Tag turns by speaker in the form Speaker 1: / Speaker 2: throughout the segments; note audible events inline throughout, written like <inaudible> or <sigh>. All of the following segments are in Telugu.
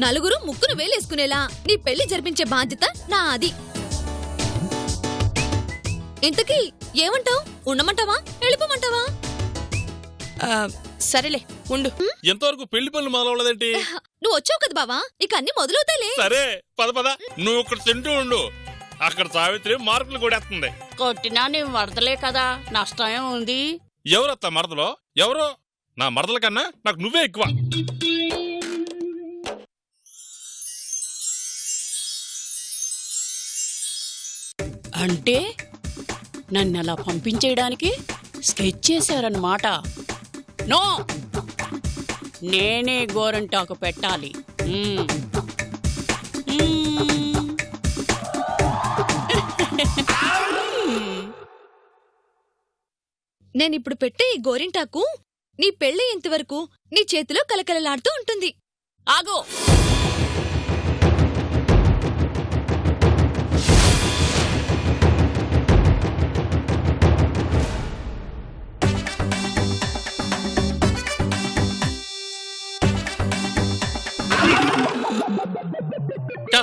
Speaker 1: నలుగురు ముక్కును వేలేసుకునేలా నీ పెళ్ళి జరిపించే బాధ్యత నా అది ఇంతకీ ఏమంటావ్? ఉండమంటావా? వెళ్ళిపోమంటావా?
Speaker 2: ఆ, సరేలే ఉండు.
Speaker 3: ఎంతవరకు పెళ్ళి పనులు మొదలవలేదేంటి
Speaker 1: నువ్వు వచ్చావు కదా బావా ఇక అన్ని మొదలవుతాయిలే.
Speaker 3: సరే పద పద. నువ్వు ఇక్కడ తింటూ ఉండు. అక్కడ సావిత్రి మార్కులు కొడేస్తుంది
Speaker 4: కొట్టినా నీ వరదలే కదా నష్టమే ఉంది.
Speaker 3: ఎవరత్త మరదలో? ఎవరో? నా మరదల కన్నా నాకు నువ్వే ఎక్కువ.
Speaker 4: అంటే నన్ను అలా పంపించేయడానికి స్కెచ్ చేశారన్నమాట. నో! నేనే గోరంటాకు పెట్టాలి. మ్మ్.
Speaker 1: నేనిప్పుడు పెట్టే ఈ గోరింటాకు నీ పెళ్ళి ఇంతవరకు నీ చేతిలో కలకలలాడుతూ ఉంటుంది.
Speaker 4: ఆగు!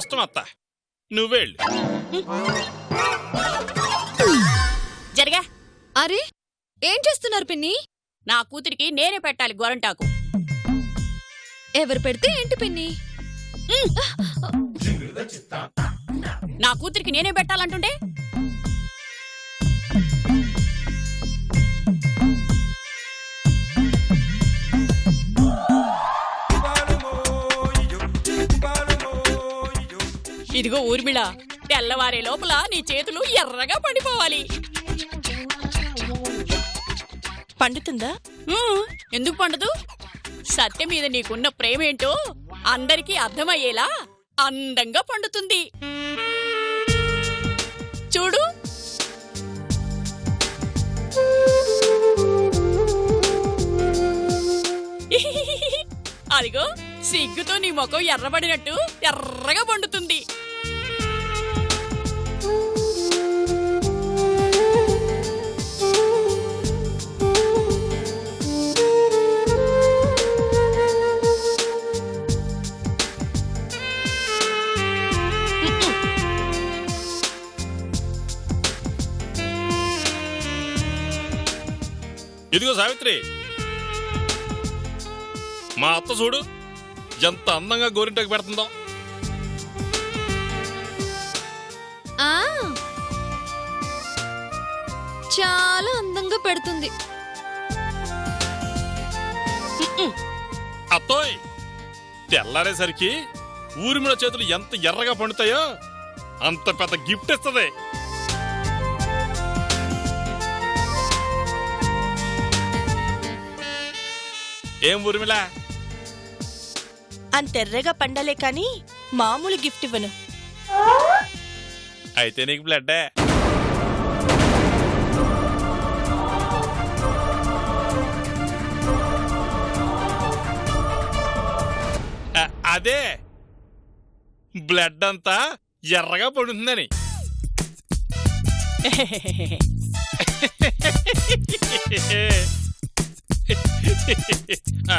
Speaker 3: కష్టం అత్త. నువ్వే వెళ్ళు.
Speaker 4: జరిగా?
Speaker 1: అరే ఏం చేస్తున్నారు పిన్ని?
Speaker 4: నా కూతురికి నేనే పెట్టాలి గోరంటాకు.
Speaker 1: ఎవరు పెడితే ఏంటి పిన్ని?
Speaker 4: నా కూతురికి నేనే పెట్టాలంటుండే ఇదిగో ఊర్మిళ తెల్లవారే లోపల నీ చేతులు ఎర్రగా పండిపోవాలి.
Speaker 2: పండుతుందా?
Speaker 4: ఎందుకు పండదు? సత్య మీద నీకున్న ప్రేమేంటో అందరికీ అర్థమయ్యేలా అందంగా పండుతుంది. చూడు. అదిగో సిగ్గుతో నీ ముఖం ఎర్రబడినట్టు ఎర్రగా పండుతుంది.
Speaker 3: ఇదిగో సావిత్రి. మా అత్త చూడు ఎంత అందంగా గోరింటకు పెడుతుందో.
Speaker 1: ఆ చాలా అందంగా పెడుతుంది.
Speaker 3: అత్తోయ్ తెల్లారేసరికి ఊరిమిడ చేతులు ఎంత ఎర్రగా పండుతాయో అంత పెద్ద గిఫ్ట్ ఇస్తుంది. ఏం ఊరిమిళ?
Speaker 2: అంతెర్రగా పండలే కాని మామూలు గిఫ్ట్ ఇవ్వను.
Speaker 3: అయితే నీకు బ్లడ్డే. అ- అదే. బ్లడ్ అంతా ఎర్రగా పడుతుందని. <laughs> <laughs> <laughs> ఆ,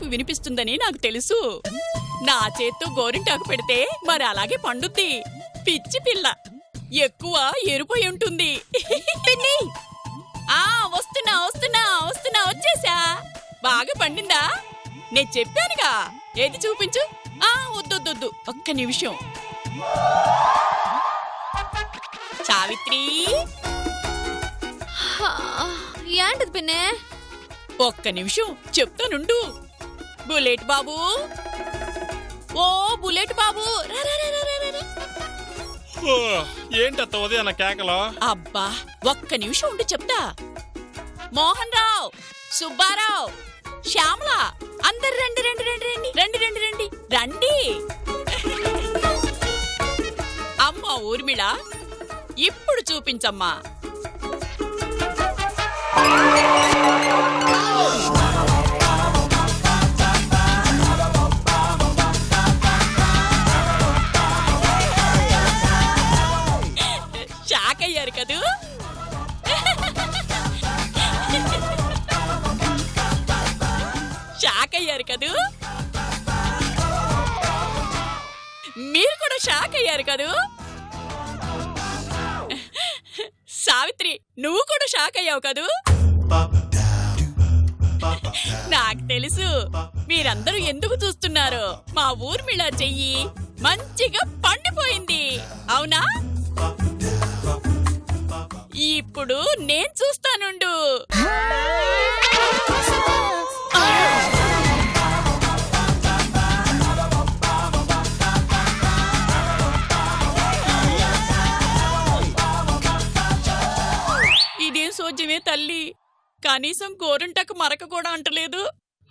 Speaker 4: అరుపు వినిపిస్తుందని నాకు తెలుసు. నా చేత్తో గోరింటాకు పెడితే మరి అలాగే పండుద్ది. పిచ్చి పిల్ల. ఎక్కువ ఎరుపోయి ఉంటుంది. ఆ వస్తున్నా వస్తున్నా వస్తున్నా వచ్చేసా. బాగా పండిందా? నేను చెప్పానుగా. ఏది చూపించు? ఆ వద్దొద్దొద్దు. ఒక్క నిమిషం. సావిత్రి!
Speaker 1: ఏంటది పిన్నే?
Speaker 4: ఒక్క నిమిషం. చెప్తానుండు. బుల్లెట్ బాబు. ఓ బుల్లెట్ బాబు.
Speaker 3: ఏంటత్త ఉదయం కేకలో?
Speaker 4: అబ్బా ఒక్క నిమిషం ఉండి చెప్తా. మోహన్ రావు సుబ్బారావు శ్యామల అందరు రండి రండి రండి రండి రండి రండి రండి. రండి. అమ్మ ఊర్మిళ ఇప్పుడు చూపించమ్మా. షాక్ అయ్యారు కదూ? సావిత్రి నువ్వు కూడా షాక్ అయ్యావు కదూ? నాకు తెలుసు మీరందరూ ఎందుకు చూస్తున్నారు. మా ఊర్మిళ చెయ్యి మంచిగా పండిపోయింది. అవునా? ఇప్పుడు నేను చూస్తానుండు. <laughs> సోజ్యమే తల్లి. కనీసం గోరంటకు మరక కూడా అంటలేదు.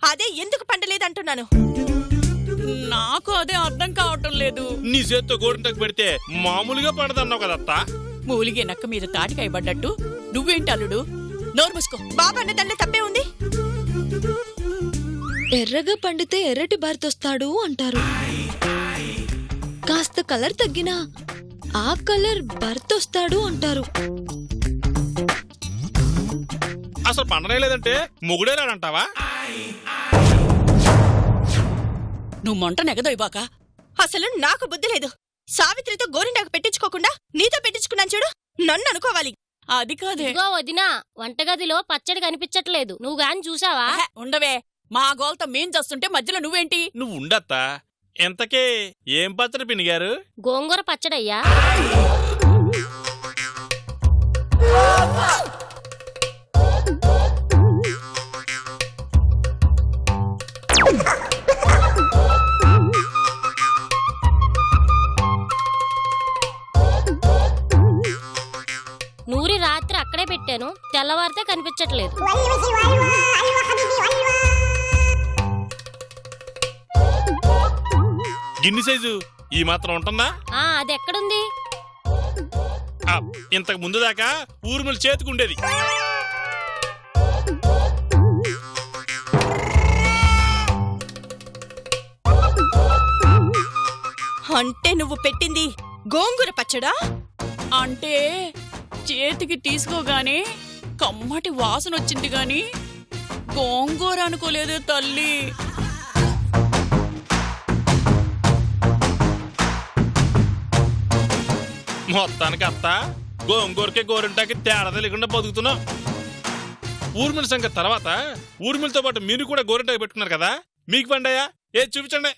Speaker 2: అదే ఎందుకు పండలేదంటున్నాను?
Speaker 4: నాకు అదే అర్థం కావటం లేదు.
Speaker 3: నీ చేత్తో గోరింటకు పెడితే మామూలుగా పడదన్నావు కదత్తా
Speaker 4: మూలిగే నక్క మీద తాటికాయ పడ్డట్టు నువ్వేంటి అల్లుడు? నోరు మూసుకో.
Speaker 2: బాబు అన్న దాంట్లో తప్పే ఉంది.
Speaker 1: ఎర్రగా పండితే ఎర్రటి భర్తొస్తాడు అంటారు. కాస్త కలర్ తగ్గినా ఆ కలర్ భర్తొస్తాడు అంటారు.
Speaker 3: అసలు పండనే లేదంటే మొగుడేరాడంటావా
Speaker 4: నువ్వు మొంట నెగదోయిబాక
Speaker 2: అసలు నాకు బుద్ధి లేదు. సావిత్రితో గోరింటాకు పెట్టించుకోకుండా నీతో పెట్టించుకున్నాను చూడు. నన్ను అనుకోవాలి.
Speaker 4: అది కాదే.
Speaker 5: ఇదిగో వదినా వంటగదిలో పచ్చడి కనిపించట్లేదు. నువ్వు గాని చూసావా?
Speaker 4: ఆహా, ఉండవే. మా గోల్తో మేం చేస్తుంటే మధ్యలో నువ్వేంటి?
Speaker 3: నువ్వు ఉండత్తా. ఎంతకే? ఏం పచ్చడి పినిగారు
Speaker 5: గోంగూర పచ్చడయ్యా. పెట్టాను తెల్లవారితే కనిపించట్లేదు.
Speaker 3: గిన్ని సైజు ఈ మాత్రం ఉంటుందా?
Speaker 5: ఆ అది ఎక్కడుంది
Speaker 3: ఆ, ఇంతకు ముందు దాకా ఊర్మిళ చేతికుండేది
Speaker 2: అంటే నువ్వు పెట్టింది గోంగూర పచ్చడా?
Speaker 4: అంటే చేతికి తీసుకోగానే కమ్మటి వాసన వచ్చింది గాని గోంగూర అనుకోలేదు తల్లి.
Speaker 3: మొత్తానికి అత్త గోంగూరకి గోరింటాకి తేడా తెలియకుండా బతుకుతున్నావు ఊర్మిళ సంగతి తర్వాత ఊర్మిళతో పాటు మీరు కూడా గోరింటాకి పెట్టుకున్నారు కదా? మీకు పండయా? ఏ చూపించండి.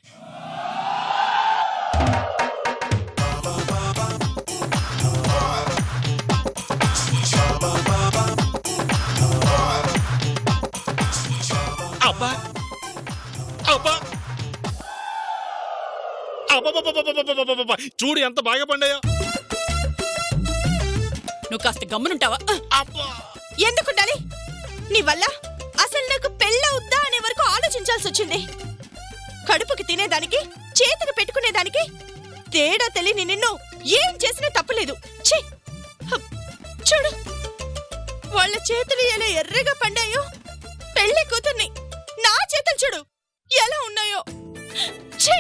Speaker 3: చూడు ఎంత బాగా పండాయో.
Speaker 4: నువ్వు కాస్త గమ్మునుంటావా?
Speaker 2: ఎందుకుండాలి నీ వల్ల అసలు నాకు పెళ్ళవుద్దా అనే వరకు ఆలోచించాల్సి వచ్చింది. కడుపుకి తినేదానికి చేతికి పెట్టుకునేదానికి తేడా తెలియని నిన్ను ఏం చేసినా తప్పులేదు! చూడు. వాళ్ళ చేతులు ఎలా ఎర్రగా పండాయో. పెళ్ళి కూతుర్ని నా చేతులు చూడు. ఎలా ఉన్నాయో. ఛీ!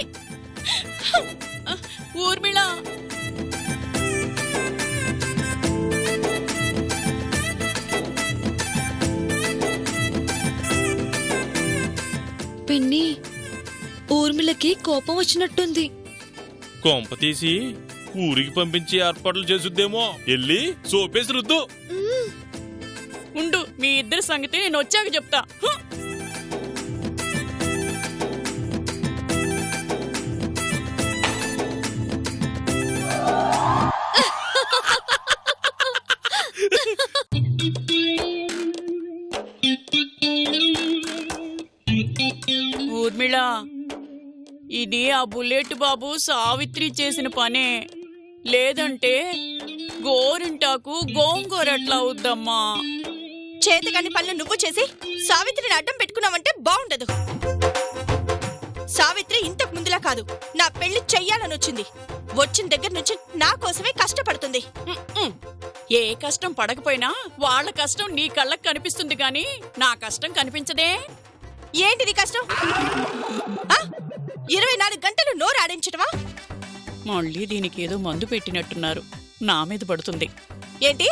Speaker 1: ఊర్మిళకి కోపం వచ్చినట్టుంది.
Speaker 3: కొంప తీసి ఊరికి పంపించి ఏర్పాట్లు చేసుద్దేమో. ఎల్లి సోపేసి రుద్దు.
Speaker 4: ఉండు మీ ఇద్దరి సంగతి నేను వచ్చాక చెప్తా! ఊర్మిళ ఇది ఆ బుల్లెట్ బాబు సావిత్రి చేసిన పనే. లేదంటే గోరింటాకు గోంగూరట్లా అవుద్దమ్మా.
Speaker 2: చేతగాని పనులు నువ్వు చేసి సావిత్రిని అడ్డం పెట్టుకున్నావంటే బాగుండదు. సావిత్రి ఇంతకు ముందులా కాదు నా పెళ్ళి చెయ్యాలని వచ్చింది. వచ్చిన దగ్గర నుంచి నా కోసమే కష్టపడుతుంది.
Speaker 4: ఏ కష్టం పడకపోయినా వాళ్ళ కష్టం నీ కళ్ళకు కనిపిస్తుంది గాని నా కష్టం కనిపించదే.
Speaker 2: ఏంటి నీ కష్టం? ఆ? ఇరవై నాలుగు గంటలు నోరు ఆడించటమా?
Speaker 4: మళ్ళీ దీనికి ఏదో మందు పెట్టినట్టున్నారు. నా మీద పడుతుంది.
Speaker 2: ఏంటి?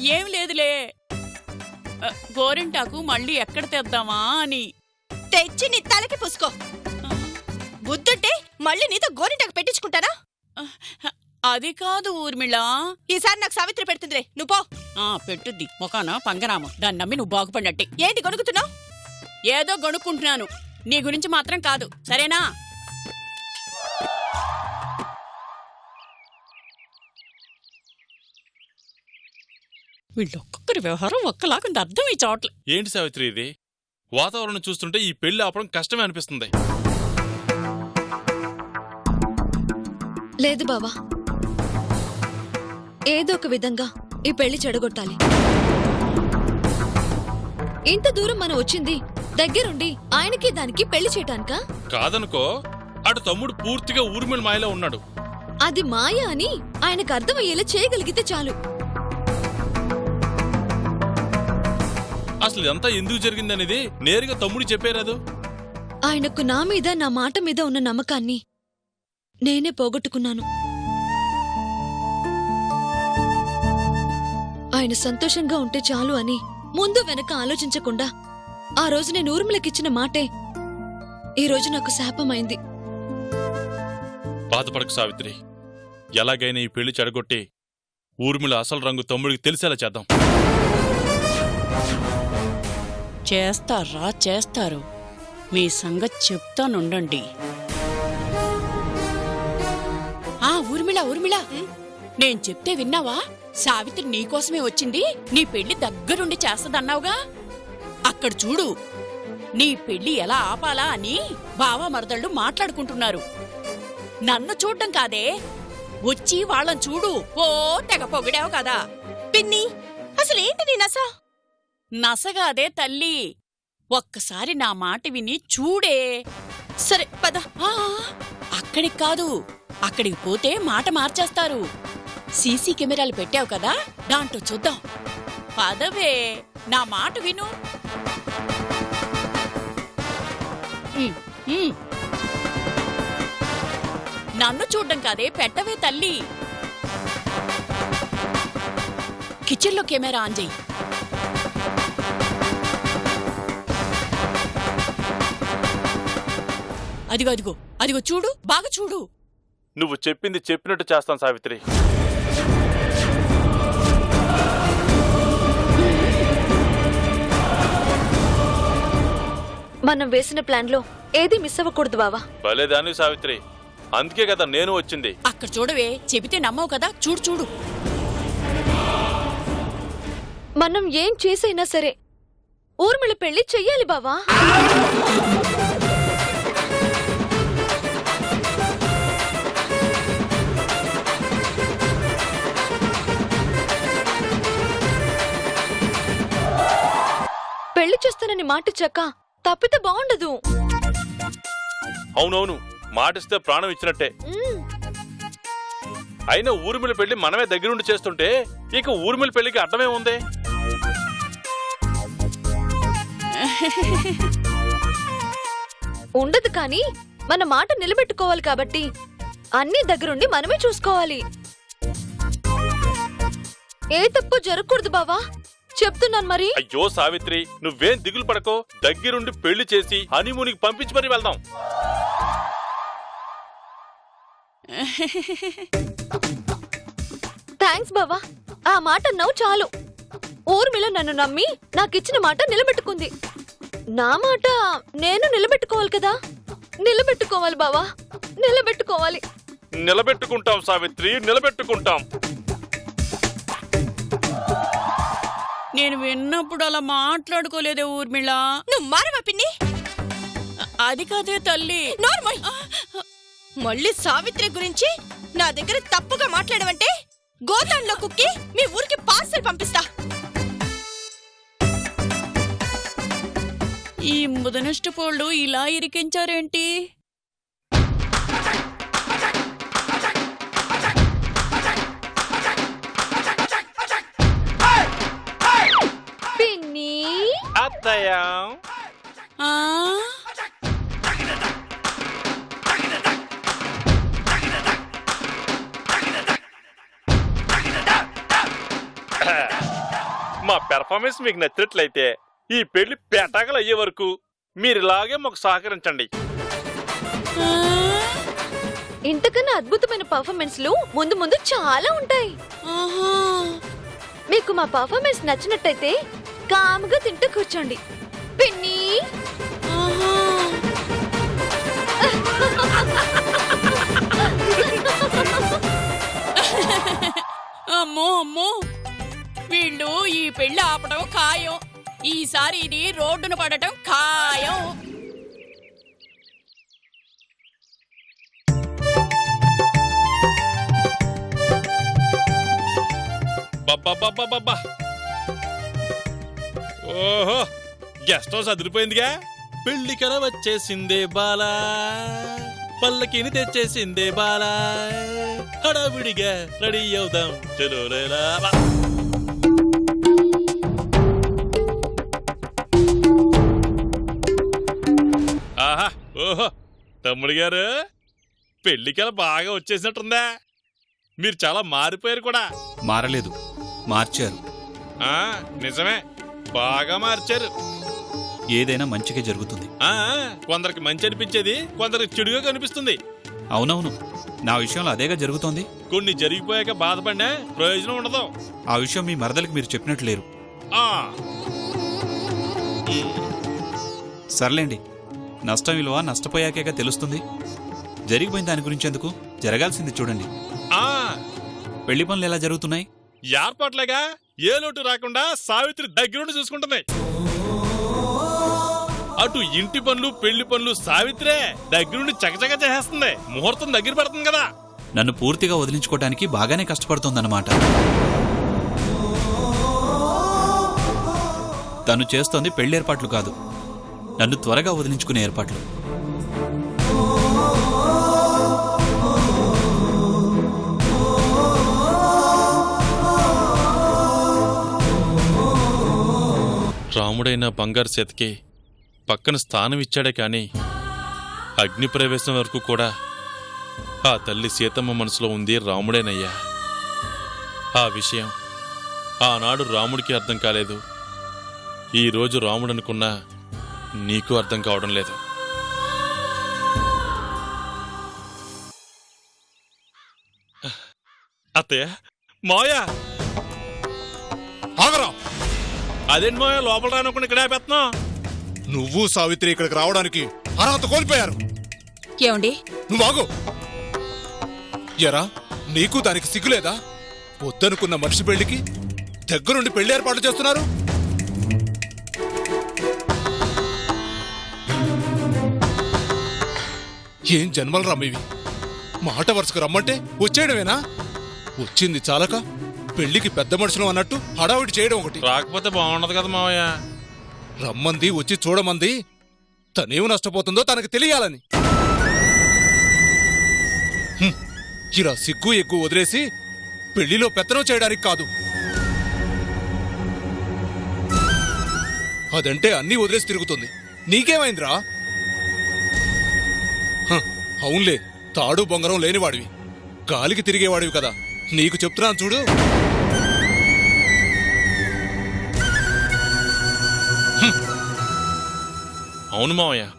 Speaker 4: ఏం లేదులే. గోరింటాకు మళ్ళీ ఎక్కడ తెద్దామా అని.
Speaker 2: తెచ్చి నీ తలకి పూసుకో. బుద్ధుంటే మళ్ళీ నీతో గోరింటాకు పెట్టించుకుంటానా?
Speaker 4: అది కాదు ఊర్మిళ.
Speaker 2: ఈసారి నాకు సావిత్రి పెడుతుందిలే. నువ్వు పో.
Speaker 4: ఆ పెట్టుద్ది. మొకాన పంగరామ. దాన్ని నమ్మి నువ్వు బాగుపడినట్టే.
Speaker 2: ఏంటి కొనుక్కుతున్నావు
Speaker 4: ఏదో గొనుక్కుంటున్నాను నీ గురించి మాత్రం కాదు. సరేనా? వీళ్ళొక్కొక్కరి వ్యవహారం ఒక్కలాగా అర్థం ఈ చోట్ల.
Speaker 3: ఏంటి సావిత్రి ఇది? వాతావరణం చూస్తుంటే ఈ పెళ్ళి ఆపడం కష్టమే అనిపిస్తుంది.
Speaker 1: లేదు బావా. ఏదో ఒక విధంగా ఈ పెళ్ళి చెడగొట్టాలి. ఇంత దూరం మనం వచ్చింది దగ్గరుండి ఆయనకి దానికి పెళ్ళి చేయటానికా?
Speaker 3: కాదనుకో అటు తమ్ముడు పూర్తిగా ఊర్మిళ మాయలో ఉన్నాడు.
Speaker 1: అది మాయ అని ఆయనకు అర్థమయ్యేలా చేయగలిగితే చాలు.
Speaker 3: అసలు ఇదంతా ఎందుకు జరిగిందనేది నేరుగా తమ్ముడు చెప్పేరాదు
Speaker 1: ఆయనకు నా మీద నా మాట మీద ఉన్న నమ్మకాన్ని నేనే పోగొట్టుకున్నాను. ఆయన సంతోషంగా ఉంటే చాలు అని ముందు వెనక ఆలోచించకుండా ఆ రోజు నేను ఊర్మిళకిచ్చిన మాటే ఈ రోజు నాకు శాపమైంది.
Speaker 3: బాధపడకు సావిత్రి. ఎలాగైనా ఈ పెళ్ళి చెడగొట్టి ఊర్మిళ అసలు రంగు తమ్ముడికి తెలిసేలా చేద్దాం.
Speaker 4: చేస్తారా చేస్తారు. మీ సంగతి చెప్తానుండండి. ఆ ఊర్మిళ ఊర్మిళ నేను చెప్తే విన్నావా? సావిత్రి నీకోసమే వచ్చింది. నీ పెళ్ళి దగ్గరుండి చేస్తదన్నావుగా? అక్కడ చూడు నీ పెళ్ళి ఎలా ఆపాలా అని బావా మరదళ్ళు మాట్లాడుకుంటున్నారు. నన్ను చూడ్డం కాదే వచ్చి వాళ్ళని చూడు. ఓ తెగ పొగిడావు కదా.
Speaker 2: పిన్ని అసలేంటి నీ నస?
Speaker 4: నసగాదే తల్లి ఒక్కసారి నా మాట విని చూడే.
Speaker 2: సరే పద.
Speaker 4: అక్కడికి కాదు అక్కడికి పోతే మాట మార్చేస్తారు. సీసీ కెమెరాలు పెట్టావు కదా దాంట్లో చూద్దాం. పదవే నా మాట విను. నన్ను చూడ్డం కాదే పెట్టవే తల్లి. కిచెన్లో కెమెరా ఆన్ చెయ్యి. అదిగో అదిగో అదిగో చూడు బాగా చూడు.
Speaker 3: నువ్వు చెప్పింది చెప్పినట్టు చేస్తాను సావిత్రి.
Speaker 1: మనం వేసిన ప్లాన్లో ఏది మిస్ అవ్వకూడదు బావా.
Speaker 3: భలేదాని సావిత్రి. అందుకే కదా నేను వచ్చింది.
Speaker 4: అక్కడ చూడవే చెబితే నమ్మవు కదా చూడు చూడు.
Speaker 1: మనం ఏం చేసైనా సరే ఊర్మిళ పెళ్ళి చెయ్యాలి బావా. పెళ్ళి చేస్తానని మాటిచ్చాక తప్పితే బాగుండదు.
Speaker 3: అవునవును మాటిస్తే ప్రాణం ఇచ్చినట్టే. అయినా ఊర్మిళ పెళ్ళి మనమే దగ్గరుండి చేస్తుంటే ఇక ఊర్మిళ పెళ్ళికి అర్థమే ఉంది? <laughs>
Speaker 1: ఉండదు కానీ మన మాట నిలబెట్టుకోవాలి కాబట్టి అన్ని దగ్గరుండి మనమే చూసుకోవాలి. ఏ తప్పు జరగకూడదు బావా. చెప్తున్నాను మరి.
Speaker 3: అయ్యో సావిత్రి నువ్వేం దిగులు పడకో. దగ్గరుండి పెళ్ళి చేసి హనీమూన్కి పంపించి మరి వెళ్దాం.
Speaker 1: థ్యాంక్స్ బావా. ఆ మాట అన్నావు చాలు. ఊర్మిళ నన్ను నమ్మి నాకిచ్చిన మాట నిలబెట్టుకుంది. నా మాట నేను నిలబెట్టుకోవాలి కదా? నిలబెట్టుకోవాలి బావా. నిలబెట్టుకోవాలి.
Speaker 3: నిలబెట్టుకుంటాం సావిత్రి నిలబెట్టుకుంటాం.
Speaker 4: నేను విన్నప్పుడు అలా మాట్లాడుకోలేదే ఊర్మిళ.
Speaker 2: నువ్వు మారవా పిన్ని?
Speaker 4: అది కాదే తల్లి.
Speaker 2: నార్మల్. మళ్ళీ సావిత్రి గురించి నా దగ్గర తప్పుగా మాట్లాడమంటే గోతాంలో కుక్కి మీ ఊరికి పార్సల్ పంపిస్తా.
Speaker 4: ఈ ముదనష్టపోళ్ళు ఇలా ఇరికించారేంటి?
Speaker 1: పిన్ని
Speaker 3: అత్తయ్య. మా పెర్ఫార్మెన్స్ మీకు నచ్చినట్లయితే ఈ పెళ్ళి పేటాకలు అయ్యే వరకు మీరు ఇలాగే మాకు సహకరించండి?
Speaker 1: ఇంతకన్నా అద్భుతమైన పర్ఫార్మెన్స్లు ముందు ముందు చాలా ఉంటాయి. మీకు మా పర్ఫార్మెన్స్ నచ్చినట్టయితే కాముగా తింటూ కూర్చోండి. పిన్ని.
Speaker 4: ఆహా. అమ్మో అమ్మో. వీళ్ళు ఈ పెళ్ళి ఆపడం ఖాయం. ఈసారి ఇది రోడ్డున పడటం ఖాయం.
Speaker 3: బాబా ఓహో గెస్ట్ హౌస్ అదిరిపోయిందిగా. పెళ్ళికల వచ్చేసిందే బాలా. పల్లకిని తెచ్చేసిందే బాలా. హడావిడిగా రెడీ అవుదాం. చలో లేలా. ఆహా ఓహో తమ్ముడు గారు పెళ్ళికల బాగా వచ్చేసినట్టుందా? మీరు చాలా మారిపోయారు కూడా.
Speaker 6: మారలేదు మార్చారు.
Speaker 3: ఆ నిజమే. బాగా మార్చారు.
Speaker 6: ఏదైనా మంచిగా జరుగుతుంది.
Speaker 3: ఆ కొందరికి మంచి అనిపించేది కొందరికి చెడుగా కనిపిస్తుంది.
Speaker 6: అవునవును. నా విషయంలో అదేగా జరుగుతోంది.
Speaker 3: కొన్ని జరిగిపోయాక బాధపడినా ప్రయోజనం ఉండదు.
Speaker 6: ఆ విషయం మీ మరదలికి మీరు చెప్పినట్లు లేరు.
Speaker 3: ఆ.
Speaker 6: సర్లేండి. నష్టం విలువ నష్టపోయాకేగా తెలుస్తుంది. జరిగిపోయిన దాని గురించి ఎందుకు? జరగాల్సింది చూడండి.
Speaker 3: ఆ.
Speaker 6: పెళ్ళి పనులు ఎలా జరుగుతున్నాయి?
Speaker 3: ఏర్పాట్లేగా ఏ లోటు రాకుండా సావిత్రి దగ్గరుండి చూసుకుంటున్నాయి. అటు ఇంటి పనులు పెళ్ళి పనులు సావిత్రే దగ్గరుండి చకచక చేసేస్తుంది. ముహూర్తం దగ్గర పడుతుంది కదా.
Speaker 6: నన్ను పూర్తిగా వదిలించుకోవడానికి బాగానే కష్టపడుతోందన్నమాట. తను చేస్తోంది పెళ్ళి ఏర్పాట్లు కాదు. నన్ను త్వరగా వదిలించుకునే ఏర్పాట్లు.
Speaker 3: తమ్ముడైన బంగారు చేతికి పక్కన స్థానం ఇచ్చాడే కాని అగ్ని ప్రవేశం వరకు కూడా ఆ తల్లి సీతమ్మ మనసులో ఉంది రాముడేనయ్యా. ఆ విషయం ఆనాడు రాముడికి అర్థం కాలేదు. ఈ రోజు నీకు అర్థం కావడం లేదు. అత్తయ్య మాయా
Speaker 7: ఆగరా!
Speaker 3: అదేంటి మాయా లోపల రానుకుండా ఇక్కడ ఆపేస్తున్నావు?
Speaker 7: నువ్వు సావిత్రి ఇక్కడికి రావడానికి అర్హత కోల్పోయారు.
Speaker 4: ఏమండి?
Speaker 7: నువ్వు ఆగు. ఎరా నీకు దానికి సిగ్గులేదా? వద్దనుకున్న మనిషి పెళ్ళికి దగ్గరుండి పెళ్ళి ఏర్పాట్లు చేస్తున్నారు. ఏం జన్మలు రమ్మేవి? మాట వరుసకు రమ్మంటే వచ్చేయడమేనా? వచ్చింది చాలక? పెళ్ళికి పెద్ద మనుషులు అన్నట్టు హడావిడి చేయడం ఒకటి.
Speaker 3: రాకపోతే బాగుండదు కదా మావయ్య.
Speaker 7: రమ్మంది వచ్చి చూడమంది తనేం నష్టపోతుందో తనకు తెలియాలని. హ్మ్. ఇలా సిగ్గు ఎగ్గు వదిలేసి పెళ్ళిలో పెత్తనం చేయడానికి కాదు. అదంటే అన్నీ వదిలేసి తిరుగుతుంది. నీకేమైందిరా? హ, అవునులే తాడు బొంగరం లేనివాడివి. గాలికి తిరిగేవాడివి కదా. నీకు చెప్తున్నాను చూడు.
Speaker 3: అవును మావయ్య.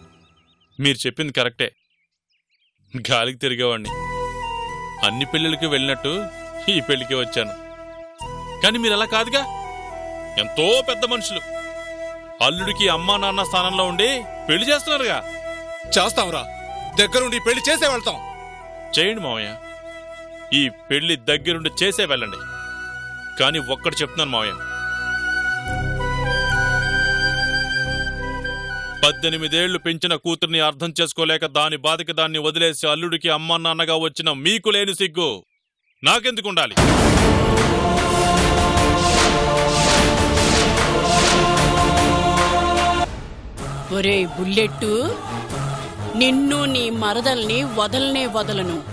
Speaker 3: మీరు చెప్పింది కరెక్టే. గాలికి తిరిగేవాడిని అన్ని పెళ్ళిళ్ళకి వెళ్ళినట్టు ఈ పెళ్ళికి వచ్చాను. కానీ మీరు అలా కాదుగా. ఎంతో పెద్ద మనుషులు. అల్లుడికి అమ్మా నాన్న స్థానంలో ఉండి పెళ్ళి చేస్తున్నారుగా.
Speaker 7: చేస్తాంరా. దగ్గరుండి పెళ్ళి చేసే వెళ్తాం.
Speaker 3: చేయండి మావయ్య. ఈ పెళ్ళి దగ్గరుండి చేసే వెళ్ళండి. కానీ ఒక్కటి చెప్తున్నాను మావయ్య. పద్దెనిమిదేళ్ళు పెంచిన కూతుర్ని అర్థం చేసుకోలేక దాని బాధకి దాన్ని వదిలేసి అల్లుడికి అమ్మా నాన్నగా వచ్చిన మీకు లేని సిగ్గు. నాకెందుకుండాలి
Speaker 4: ఒరే బుల్లెట్టు నిన్ను నీ మరదల్ని వదలనే వదలను.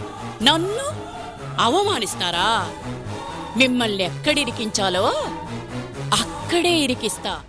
Speaker 4: నన్ను అవమానిస్తారా? మిమ్మల్ని ఎక్కడిరికించాలో అక్కడే ఇరికిస్తా.